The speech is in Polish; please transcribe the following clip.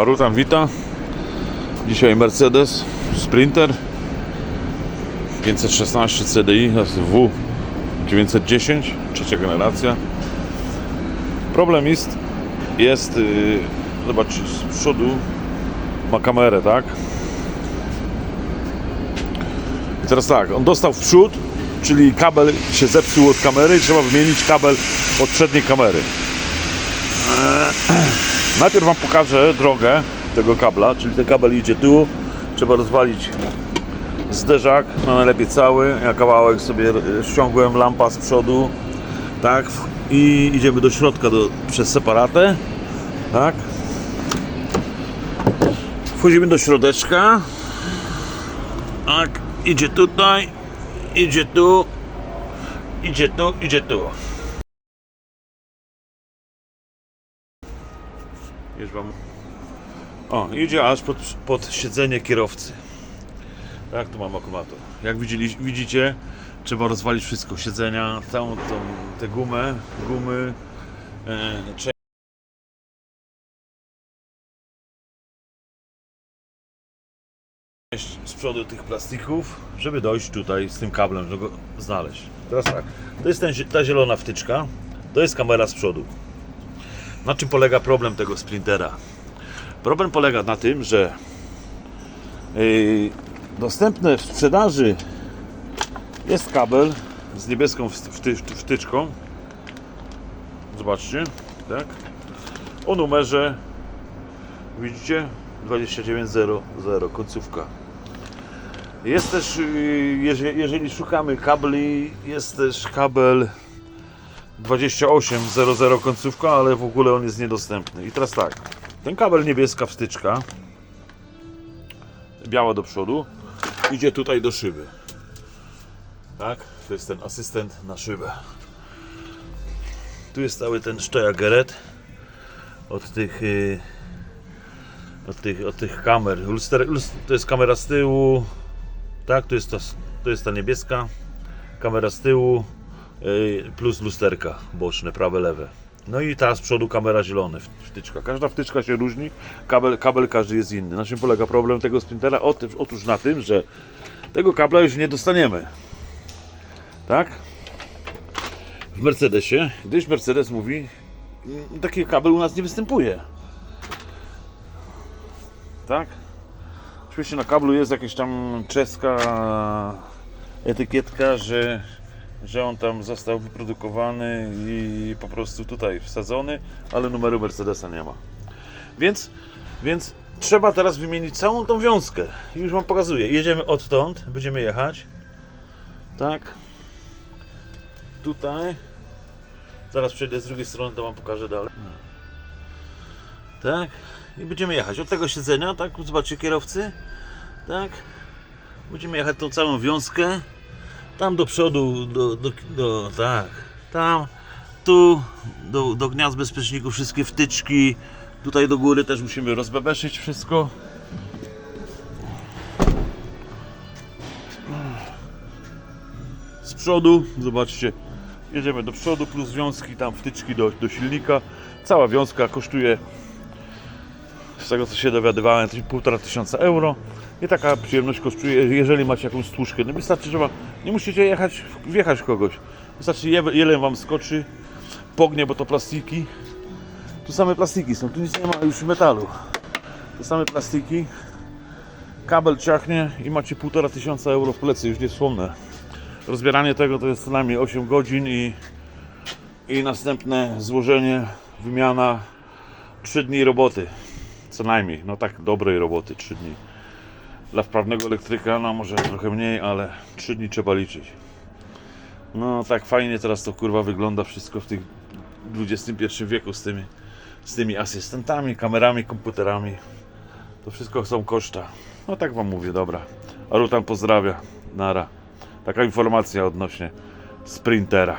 Arutan wita. Dzisiaj Mercedes Sprinter 516 CDI W 910, trzecia generacja. Problem jest, jest yy, zobaczcie, z przodu ma kamerę, tak? I teraz tak, on dostał w przód, czyli kabel się zepsuł od kamery i trzeba wymienić kabel od przedniej kamery. Najpierw Wam pokażę drogę tego kabla, czyli ten kabel idzie tu, trzeba rozwalić zderzak, no najlepiej cały, ja kawałek sobie ściągłem, lampa z przodu, tak, i idziemy do środka do, przez separatę, tak. Wchodzimy do środeczka, tak, idzie tutaj, idzie tu, idzie tu, idzie tu. Już wam... O, idzie aż pod, pod siedzenie kierowcy. Tak, tu mam akumulator. Jak widzieli, widzicie, trzeba rozwalić wszystko. Siedzenia, całą tą, tę gumę, gumy, e, część z przodu tych plastików, żeby dojść tutaj z tym kablem, żeby go znaleźć. Teraz tak, to jest ten, ta zielona wtyczka, to jest kamera z przodu. Na czym polega problem tego sprintera? Problem polega na tym, że yy, dostępne w sprzedaży jest kabel z niebieską wty, wtyczką. Zobaczcie, tak? O numerze widzicie 2900 końcówka. Jest też, yy, jeżeli szukamy kabli, jest też kabel 2800 końcówka, ale w ogóle on jest niedostępny. I teraz tak, ten kabel niebieska wstyczka, biała do przodu, idzie tutaj do szyby. Tak, to jest ten asystent na szybę. Tu jest cały ten Steuergerät od tych yy, od tych, od tych kamer. Luster, lust- to jest kamera z tyłu, tak, to jest ta, to jest ta niebieska kamera z tyłu, plus lusterka boczne, prawe, lewe. No i ta z przodu kamera zielona, wtyczka. Każda wtyczka się różni, kabel, kabel każdy jest inny. Na czym polega problem tego sprintera? Otóż, otóż na tym, że tego kabla już nie dostaniemy. Tak? W Mercedesie, gdyż Mercedes mówi, "Mm, taki kabel u nas nie występuje. Tak? Oczywiście na kablu jest jakaś tam czeska etykietka, że że on tam został wyprodukowany i po prostu tutaj wsadzony, ale numeru Mercedesa nie ma. Więc, więc trzeba teraz wymienić całą tą wiązkę. Już Wam pokazuję. Jedziemy odtąd, będziemy jechać. Tak. Tutaj. Zaraz przejdę z drugiej strony, to Wam pokażę dalej. Tak. I będziemy jechać od tego siedzenia, tak? Zobaczcie kierowcy. Tak. Będziemy jechać tą całą wiązkę. Tam do przodu, do, do, do tak, tam, tu, do, do gniazd bezpieczników wszystkie wtyczki, tutaj do góry też musimy rozbebeszyć wszystko. Z przodu, zobaczcie, jedziemy do przodu, plus wiązki, tam wtyczki do, do silnika. Cała wiązka kosztuje, z tego co się dowiadywałem, to półtora tysiąca euro. I taka przyjemność kosztuje, jeżeli macie jakąś stłuczkę. No wystarczy, że wam, nie musicie jechać, wjechać kogoś. Wystarczy, je- jeleń wam skoczy, pognie, bo to plastiki. Tu same plastiki są, tu nic nie ma już metalu. To same plastiki. Kabel ciachnie i macie półtora tysiąca euro w plecy, już nie wspomnę. Rozbieranie tego to jest co najmniej 8 godzin i, i następne złożenie, wymiana 3 dni roboty. Co najmniej, no tak dobrej roboty 3 dni. Dla wprawnego elektryka, no może trochę mniej, ale 3 dni trzeba liczyć. No tak fajnie teraz to kurwa wygląda wszystko w tych XXI wieku z tymi, z tymi asystentami, kamerami, komputerami. To wszystko są koszta. No tak wam mówię, dobra. Arutan pozdrawia. Nara. Taka informacja odnośnie sprintera.